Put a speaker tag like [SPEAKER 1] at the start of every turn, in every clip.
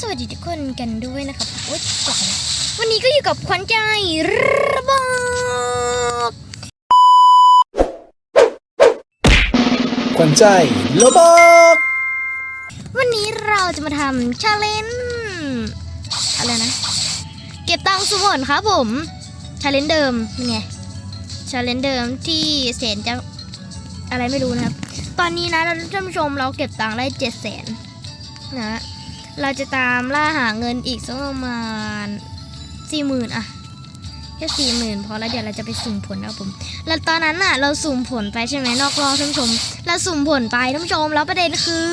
[SPEAKER 1] สวัสดีทุกคนกันด้วยนะครับโอ๊ยตกแล้ววันนี้ก็อยู่กับขวัญใจระเบิด
[SPEAKER 2] ขวัญใจโลบอก
[SPEAKER 1] วันนี้เราจะมาทำชาเลนจ์อะไรนะ เก็บตังค์สุวรรณครับผมชาเลนจ์เดิมนี่ไงชาเลนจ์เดิมที่แสนจะอะไรไม่รู้นะครับ ตอนนี้นะท่านผู้ชมเราเก็บตังค์ได้เจ็ดแสนนะ เราจะตามล่าหาเงินอีกสักประมาณสี่หมื่นอะแค่สี่หมื่นพอแล้วเดี๋ยวเราจะไปสุ่มผลนะครับผม แล้วตอนนั้นน่ะ เราสุ่มผลไปใช่ไหมนอกรอบท่านผู้ชม เราสุ่มผลไปท่านผู้ชม แล้วประเด็นคือ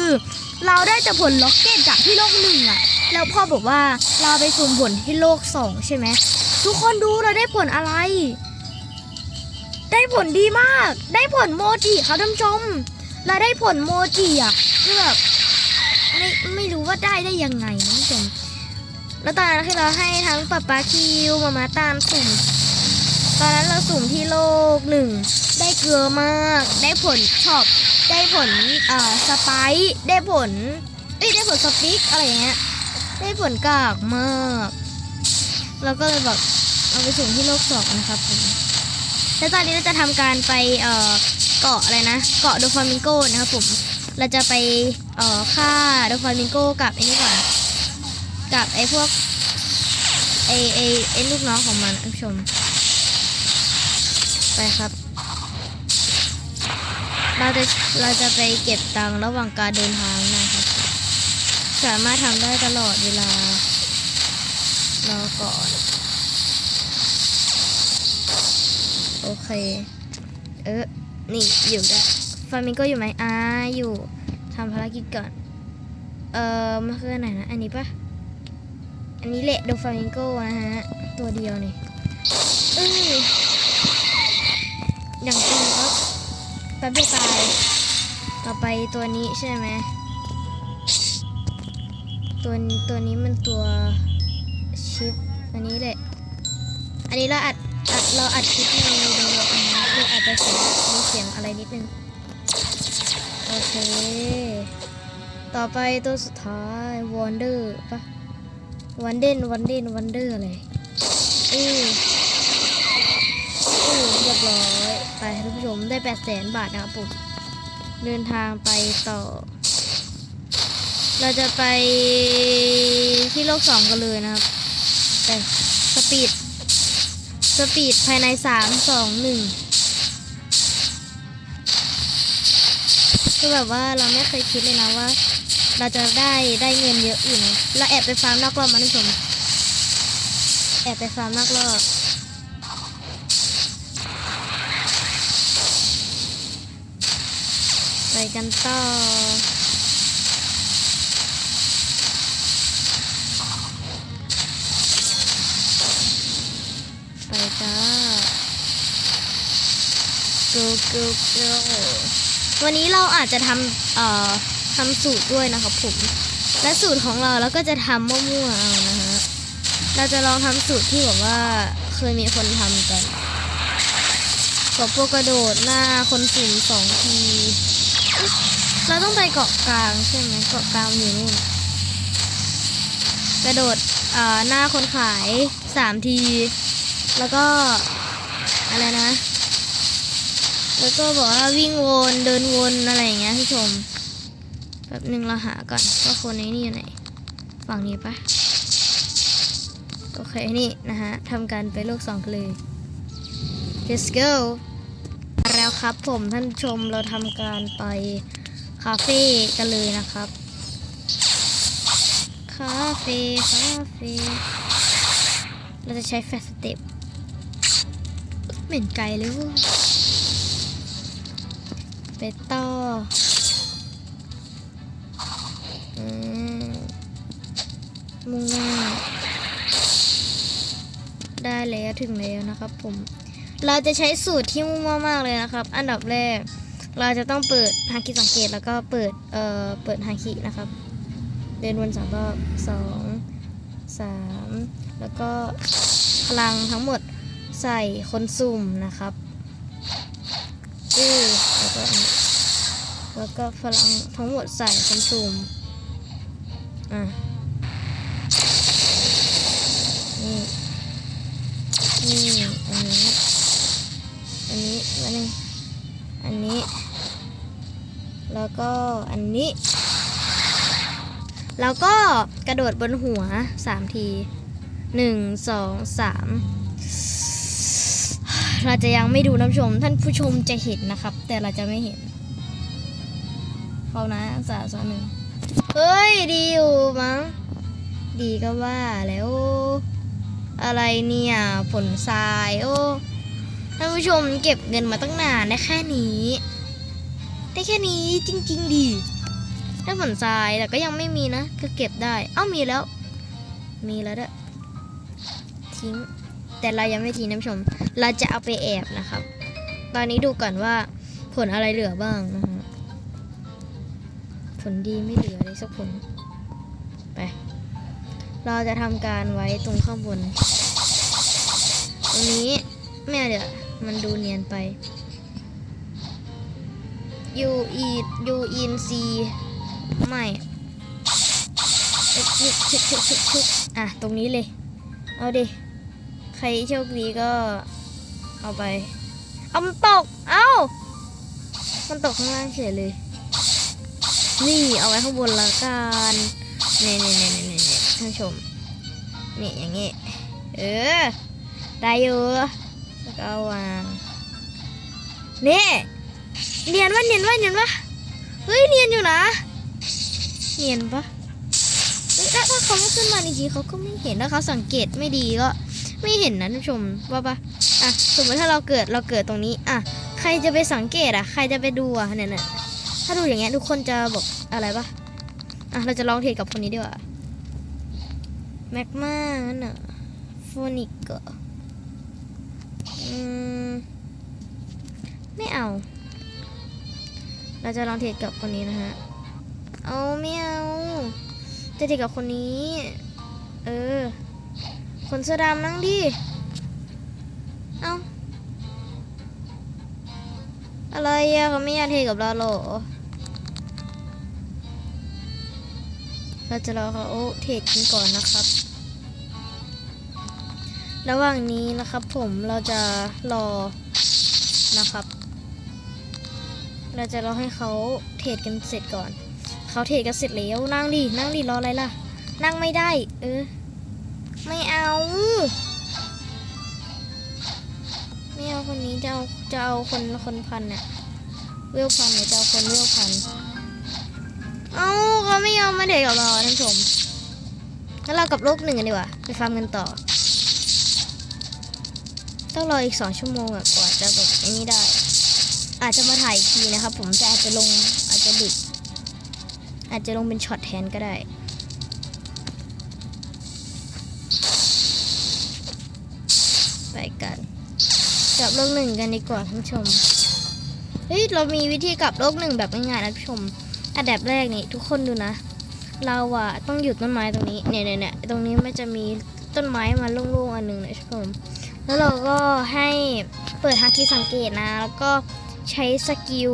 [SPEAKER 1] เราได้แต่ผลล็อกเก็ตจากที่โลกหนึ่งอะแล้วพ่อบอกว่าเราไปสุ่มผลที่โลกสองใช่ไหมทุกคนดูเราได้ผลอะไร ได้ผลดีมาก ได้ผลโมจิครับท่านผู้ชม เราได้ผลโมจิอะคือแบบ ไม่ไม่รู้ว่าได้ได้ยังไงนะผู้ชมแล้วตอนนั้นคือเราให้ทั้งป๊าป๊าคิวมามาตามสุ่ม ตอนนั้นเราสุ่มที่โลกหนึ่งได้เกลือมาก ได้ผลช็อปได้ผลเอ่อสไปได้ผลเอ้ยได้ผลสปิกอะไรอย่างเงี้ยได้ผลกากมากเราก็เลยแบบเอาไปสุ่มที่โลกสองนะครับผมแล้วตอนนี้เราจะทำการไปเอ่อเกาะอะไรนะ เกาะโดฟามิงโกนะครับผม เราจะไปเอ่อฆ่าโดฟามิงโกกับไอ้นี่ก่อน กับไอ้พวกไอ้ไอ้ไอ้ลูกน้องของมันท่านผู้ชม ไปครับ เราจะเราจะไปเก็บตังค์ระหว่างการเดินทางนะครับ สามารถทำได้ตลอดเวลารอก่อน โอเค เออนี่อยู่ได้ ฟามิงโกอยู่ไหมอ่าอยู่ทำภารกิจก่อน เอ่อมันคืออันไหนนะ อันนี้ปะอันนี้แหละโดฟามิงโกนะฮะ ตัวเดียวนี่อย่างจริงครับแป๊บเดียวตาย ต่อไปตัวนี้ใช่ไหม ตัวตัวนี้มันตัวชิป อันนี้แหละ อันนี้เราอัดอัดเราอัดคลิปในในอันนี้คืออาจจะเสียงมีเสียงอะไรนิดนึง โอเค ต่อไปตัวสุดท้าย Wonder ปะวันเด่นวันเด่นวันเดอร์อะไรอืออือเรียบร้อย ไปท่านผู้ชมได้แปดแสนบาทนะครับผมเดินทางไปต่อ เราจะไปที่โลกสองกันเลยนะครับ แต่สปีด สปีดภายในสามสองหนึ่ง คือแบบว่าเราไม่เคยคิดเลยนะว่า เราจะได้ได้เงินเยอะอยู่นะเราแอบไปฟาร์มนอกรอบมาท่านสมแอบไปฟาร์มนอกรอบไปกันต่อไปจ้า go go go วันนี้เราอาจจะทำเอ่อทำสูตรด้วยนะครับผม และสูตรของเราเราก็จะทำมั่วๆเอานะฮะ เราจะลองทำสูตรที่แบบว่าเคยมีคนทำกันกับพวกกระโดดหน้าคนสุ่มสองที เราต้องไปเกาะกลางใช่ไหมเกาะกลางอยู่นู่นกระโดดหน้าคนขายสามที แล้วก็อะไรนะ แล้วก็บอกว่าวิ่งวนเดินวนอะไรอย่างเงี้ยท่านผู้ชมแป๊บหนึ่งเราหาก่อนว่าคนนี้นี่อยู่ไหน ฝั่งนี้ปะโอเคนี่นะฮะทำการไปโลกสองเลย let's go แล้วครับผมท่านชมเราทำการไปคาเฟ่กันเลยนะครับ คาเฟ่คาเฟ่เราจะใช้แฟสเต็ปเหม็นไกลเลยว้ย ไปต่อมุ่งได้แล้วถึงแล้วนะครับผม เราจะใช้สูตรที่มุ่งมากๆเลยนะครับ อันดับแรก เราจะต้องเปิดฮาคิสังเกตแล้วก็เปิด เอ่อ เปิดฮาคินะครับ เดินวนสามรอบสองสามแล้วก็พลังทั้งหมดใส่คนสุ่มนะครับอือ แล้วก็อันนี้แล้วก็พลังทั้งหมดใส่คอนสุ่มอะ นี่ นี่ อันนี้ อันนี้มาหนึ่งอันนี้ แล้วก็อันนี้ แล้วก็กระโดดบนหัวสามทีหนึ่งสองสาม เราจะยังไม่ดูน้ำชม ท่านผู้ชมจะเห็นนะครับ แต่เราจะไม่เห็นเขานะสาสหนึ่งเฮ้ย ดีอยู่มั้ง ดีก็ว่าแล้วอะไรเนี่ยผลทรายโอ้ท่านผู้ชมเก็บเงินมาตั้งนานได้แค่นี้ ได้แค่นี้จริง ๆ ดีได้ผลทรายแต่ก็ยังไม่มีนะ ก็เก็บได้ เอ้ามีแล้ว มีแล้วด้วยทิ้ง แต่เรายังไม่ทิ้งน้ำชม เราจะเอาไปแอบนะครับ ตอนนี้ดูก่อนว่าผลอะไรเหลือบ้างนะฮะผลดีไม่เหลือเลยสักผล ไป เราจะทำการไว้ตรงข้างบน ตรงนี้ไม่เดี๋ยวมันดูเนียนไป U E U E N C ไม่เอ๊ะชุบชุบชุบชุบชุบอะ ตรงนี้เลย เอาดิ ใครโชคดีก็เอาไป เอามันตก เอ้า มันตกข้างล่างเฉยเลย นี่เอาไว้ข้างบนละกันเนี่เนี่เนี่เนี่เนี่ท่านชม นี่อย่างงี้ เออ ได้อยู่ แล้วก็วาง นี่เนียนวะเนียนวะเนียนวะเฮ้ยเนียนอยู่นะ เนียนปะถ้าเขาไม่ขึ้นมาจริงๆเขาก็ไม่เห็นถ้าเขาสังเกตไม่ดีก็ ไม่เห็นนะท่านผู้ชมว่าปะอะสมมติถ้าเราเกิดเราเกิดตรงนี้อะใครจะไปสังเกตอะใครจะไปดูอะเนี่ยเนี่ยถ้าดูอย่างเงี้ยทุกคนจะบอกอะไรปะอะเราจะลองเทรดกับคนนี้ดีกว่าแม็กมานั่นน่ะโฟนิกเกอร์อืมไม่เอา เราจะลองเทรดกับคนนี้นะฮะเอาไม่เอาจะเทรดกับคนนี้ เออ คนเสื้อดำนั่งดิ เอาอะไรอะเขาไม่อยากเทกับเราหรอเราจะรอเขาเทกันก่อนนะครับ ระหว่างนี้นะครับผมเราจะรอนะครับ เราจะรอให้เขาเทรดกันเสร็จก่อน เขาเทรดกันเสร็จแล้วนั่งดิ นั่งดิรออะไรล่ะ นั่งไม่ได้ เออ ไม่เอา ไม่เอาคนนี้จะเอาจะเอาคนคนพันเนี่ยเวลพันเนี่ยจะเอาคนเวลพัน เอาเขาไม่ยอมมาเด็กกับเราท่านผู้ชมงั้นเรากับโลกหนึ่งกันดีกว่าไปฟาร์มกันต่อ ต้องรออีกสองชั่วโมงอะกว่าจะแบบไอ้นี้ได้ อาจจะมาถ่ายอีกทีนะครับผมแต่อาจจะลงอาจจะดึกอาจจะลงเป็นช็อตแทนก็ได้ ไปกันกลับโลกหนึ่งกันดีกว่าท่านผู้ชม เฮ้ย เรามีวิธีกลับโลกหนึ่งแบบง่ายๆนะท่านผู้ชม อันดับแรกนี่ทุกคนดูนะ เราอะต้องหยุดต้นไม้ตรงนี้ เนี่ยเนี่ยเนี่ยตรงนี้มันจะมีต้นไม้มาโล่งๆอันหนึ่งนะท่านผู้ชม แล้วเราก็ให้เปิดฮาคิสังเกตนะ แล้วก็ใช้สกิล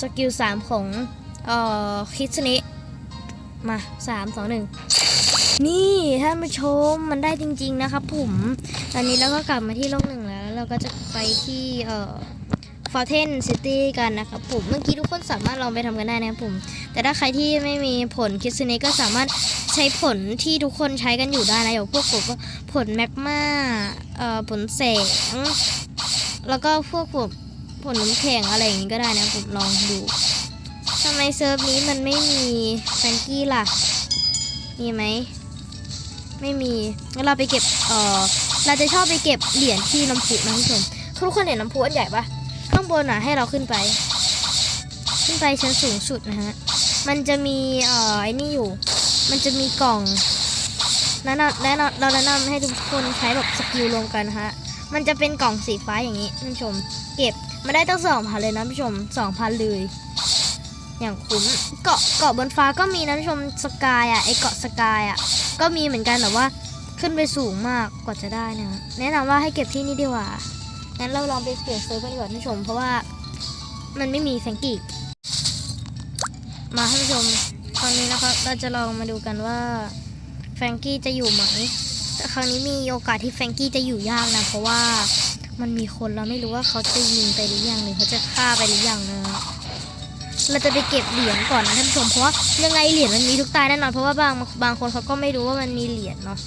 [SPEAKER 1] สกิลสามของเอ่อคิสเนะมาสามสองหนึ่ง นี่ท่านผู้ชมมันได้จริง ๆ นะครับผม ตอนนี้เราก็กลับมาที่โลกหนึ่งแล้ว เราก็จะไปที่เอ่อฟอร์เทนซิตี้กันนะครับผม เมื่อกี้ทุกคนสามารถลองไปทำกันได้นะครับผม แต่ถ้าใครที่ไม่มีผลคิสเนก็สามารถใช้ผลที่ทุกคนใช้กันอยู่ได้นะอย่างพวกผมก็ผลแมกมาเอ่อผลแสง แล้วก็พวกผมผลน้ำแข็งอะไรอย่างนี้ก็ได้นะผมลองดูทำไมเซิร์ฟนี้มันไม่มีแฟงกี้ล่ะ มีไหม ไม่มีงั้นเราไปเก็บเออเราจะชอบไปเก็บเหรียญที่น้ำพุนะคุณผู้ชมทุกคนเห็นน้ำพุอันใหญ่ปะข้างบนอะให้เราขึ้นไป ขึ้นไปชั้นสูงสุดนะฮะมันจะมีเอ่อไอ้นี่อยู่ มันจะมีกล่องแนะนำแนะนำเราแนะนำให้ทุกคนใช้แบบสกิลรวมกันนะฮะมันจะเป็นกล่องสีฟ้าอย่างนี้ท่านผู้ชม เก็บมาได้ตั้งสองพันเลยนะท่านผู้ชมสองพันเลย อย่างคุ้มเกาะเกาะบนฟ้าก็มีนะท่านผู้ชมสกายอะไอเกาะสกายอะก็มีเหมือนกันแต่ว่าขึ้นไปสูงมากกว่าจะได้นะแนะนำว่าให้เก็บที่นี่ดีกว่างั้นเราลองไปเปลี่ยนเซิร์ฟกันดีกว่าท่านผู้ชมเพราะว่ามันไม่มีแฟงกี้มาท่านผู้ชมตอนนี้นะครับเราจะลองมาดูกันว่าแฟงกี้จะอยู่ไหมแต่ครั้งนี้มีโอกาสที่แฟงกี้จะอยู่ยากนะเพราะว่ามันมีคนเราไม่รู้ว่าเขาจะยิงไปหรือยังหรือเขาจะฆ่าไปหรือยังนะ เราจะไปเก็บเหรียญก่อนนะท่านผู้ชมเพราะว่ายังไงเหรียญมันมีทุกตายแน่นอนเพราะว่าบางบางคนเขาก็ไม่รู้ว่ามันมีเหรียญเนาะ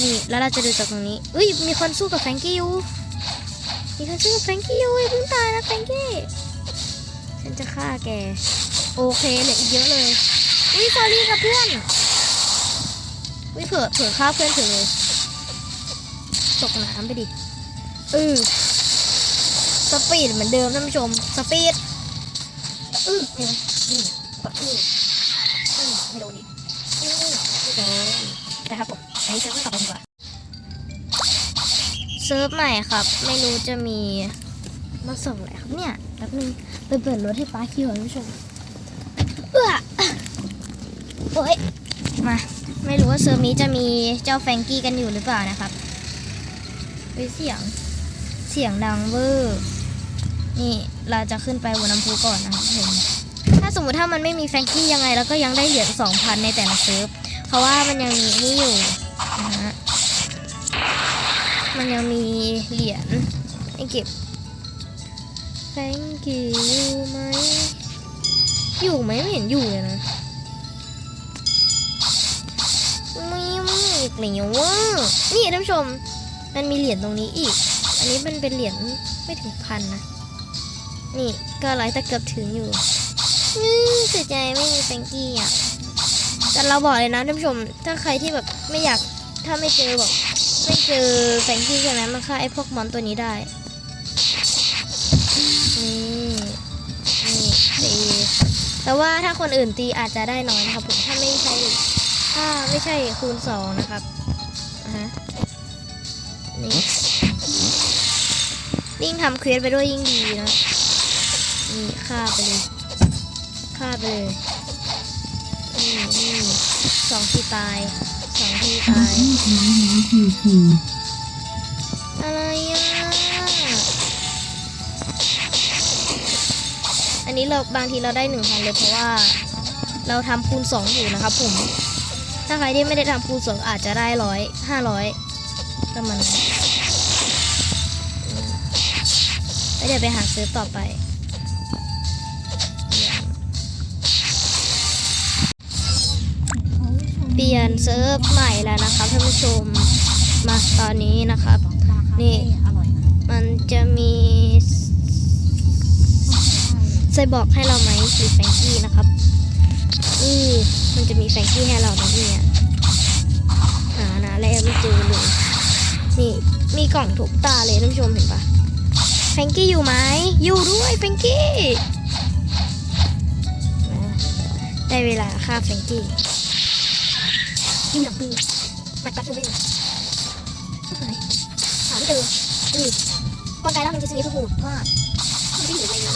[SPEAKER 1] นี่แล้วเราจะดูจากตรงนี้อุ้ยมีคนสู้กับแฟรงกี้อยู่มีคนสู้กับแฟรงกี้อยู่อย่าเพิ่งตายนะแฟรงกี้ฉันจะฆ่าแกโอเคเหลืออีกเยอะเลยอุ้ยสอรี่กับเพื่อนอุ้ยเผื่อเผื่อฆ่าเพื่อนเถอะเลยตกน้ำไปดิเออสปีดเหมือนเดิมท่านผู้ชมสปีด อือเห็นไหมนี่กดอืออือไม่โดนดิอือไม่โดนะครับผมไปเซิร์ฟต่อไปดีกว่าเซิร์ฟใหม่ครับ ไม่รู้จะมีมาส่งอะไรครับเนี่ยแป๊บนึงไปเปิดรถให้ป้าคิวท่านผู้ชมเอ้อโอ้ยมาไม่รู้ว่าเซิร์ฟนี้จะมีเจ้าแฟงกี้กันอยู่หรือเปล่านะครับเฮ้ยเสียง เสียงดังเวอร์ นี่เราจะขึ้นไปบนน้ำพุก่อนนะครับเห็นถ้าสมมติถ้ามันไม่มีแฟงกี้ยังไงเราก็ยังได้เหรียญสองพันในแต่ละเซิร์ฟเพราะว่ามันยังมีนี่อยู่นะฮะมันยังมีเหรียญให้เก็บแฟงกี้อยู่ไหมอยู่ไหมไม่เห็นอยู่เลยนะไม่ไม่อีกแล้วว่านี่ท่านผู้ชมมันมีเหรียญตรงนี้อีก อันนี้มันเป็นเหรียญไม่ถึงพันนะ นี่ก็ร้อยต่เกือบถึงอยู่เสียใจไม่มีแฟงกี้อะ แต่เราบอกเลยนะท่านผู้ชม ถ้าใครที่แบบไม่อยากถ้าไม่เจอแบบไม่เจอแฟงกี้ใช่ไหมมันฆ่าไอ้พวกมอนตัวนี้ได้ นี่นี่ตีแต่ว่าถ้าคนอื่นตีอาจจะได้น้อยนะครับผมถ้าไม่ใช่ถ้าไม่ใช่คูณสองนะครับฮะนี่ยิ่งทำเควสไปด้วยยิ่งดีนะ นี่ฆ่าไปเลยฆ่าไปเลยนี่นี่สองทีตายสองทีตายอะไรอะอันนี้เราบางทีเราได้หนึ่งพันเลยเพราะว่า เราทำคูณสองอยู่นะครับผม ถ้าใครที่ไม่ได้ทำคูณสองอาจจะได้ร้อยห้าร้อยประมาณนั้นแล้วเดี๋ยวไปหาซื้อต่อไป เซิร์ฟใหม่แล้วนะครับท่านผู้ชมมาตอนนี้นะครับ นี่มันจะมีไซบอกให้เราไหมหรือแฟงกี้นะครับอือมันจะมีแฟงกี้ให้เรานะเนี่ยหานะแล้วไม่เจอเลยนี่มีกล่องทุกตาเลยท่านผู้ชมเห็นปะแฟงกี้อยู่ไหมอยู่ด้วยแฟงกี้ได้เวลาฆ่าแฟงกี้ ยิงหลังปืนมัดปัดปืนไหนหาไม่เจออือคนตายแล้วมันจะซื้อทุกหมู่พลาดมันไม่อยู่ในนั้น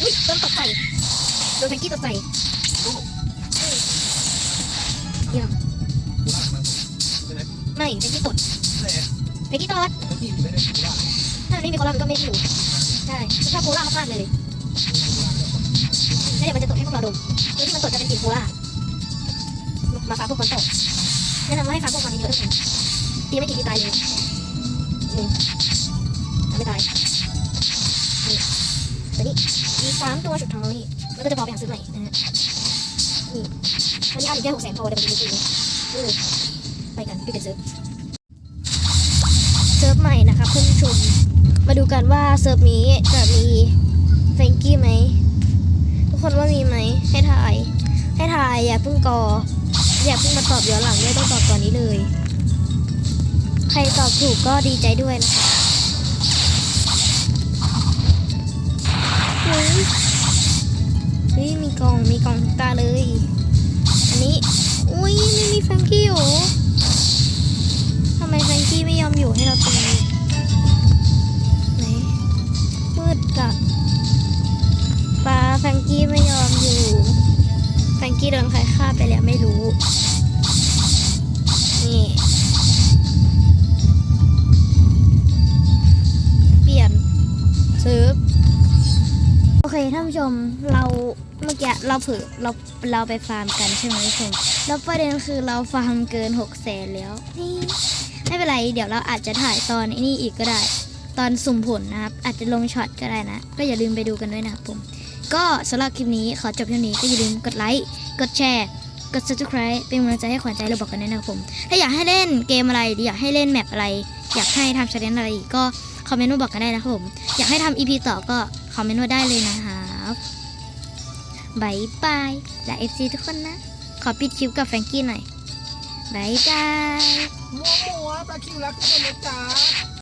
[SPEAKER 1] อุ้ยโดนตกใส่โดนแฟรงกี้ตกใส่โอ้อืมเยี่ยไม่แฟรงกี้ตดแฟรงกี้ตดถ้าไม่มีโครามันก็ไม่อยู่ใช่ชอบโครามากเลยแล้วเดี๋ยวมันจะตกให้พวกเราดมโดยที่มันตกจะเป็นกลิ่นโครา มาฟ้าพวกมันตกแนะนำว่าให้ฟ้าพวกมันเยอะด้วยกันตีไม่กี่ทีตายเลยนี่ทำไม่ตายนี่แต่นี่มีสามตัวสุดท้ายมันก็จะพอไปหาซื้อใหม่นะฮะนี่วันนี้อาอีกแค่หกแสนพอเดี๋ยวมันจะมีจริงนี่เลยไปกันไปกันเซิร์ฟเซิร์ฟใหม่นะครับเพื่อนผู้ชมมาดูกันว่าเซิร์ฟนี้จะมีแฟงกี้ไหมทุกคนว่ามีไหมให้ถ่าย ให้ถ่ายอย่าเพิ่งกอ อย่าเพิ่งมาตอบย้อนหลังด้วยต้องตอบตอนนี้เลย ใครตอบถูกก็ดีใจด้วยนะคะเฮ้ยเฮ้ยมีกล่องมีกล่องทุกตาเลย อันนี้ อุ้ยไม่มีแฟงกี้เหรอทำไมแฟงกี้ไม่ยอมอยู่ให้เราตี กี้โดนใครฆ่าไปแล้วไม่รู้ นี่ เปลี่ยนซื้อโอเคท่านผู้ชมเราเมื่อกี้เราเผลอเราเราไปฟาร์มกันใช่ไหมท่านผู้ชม แล้วประเด็นคือเราฟาร์มเกิน6แสนแล้วนี่ไม่เป็นไร เดี๋ยวเราอาจจะถ่ายตอนไอ้นี่อีกก็ได้ ตอนสุ่มผลนะครับ อาจจะลงช็อตก็ได้นะ ก็อย่าลืมไปดูกันด้วยนะครับผม ก็สำหรับคลิปนี้ขอจบเท่านี้ก็อย่าลืมกดไลค์ กดแชร์กด subscribe เป็นกำลังใจให้ขวัญใจเราบอกกันด้วยนะครับผม ถ้าอยากให้เล่นเกมอะไรหรืออยากให้เล่นแมปอะไร อยากให้ทำชาเลนจ์อะไรอีกก็คอมเมนต์มาบอกกันได้นะครับผม อยากให้ทำ EP ต่อก็คอมเมนต์มาได้เลยนะครับบายบายและ FC ทุกคนนะ ขอปิดคลิปกับแฟรงกี้หน่อยบายบาย
[SPEAKER 2] มัวมัวปลาคิวรักทุกคนนะจ๊ะ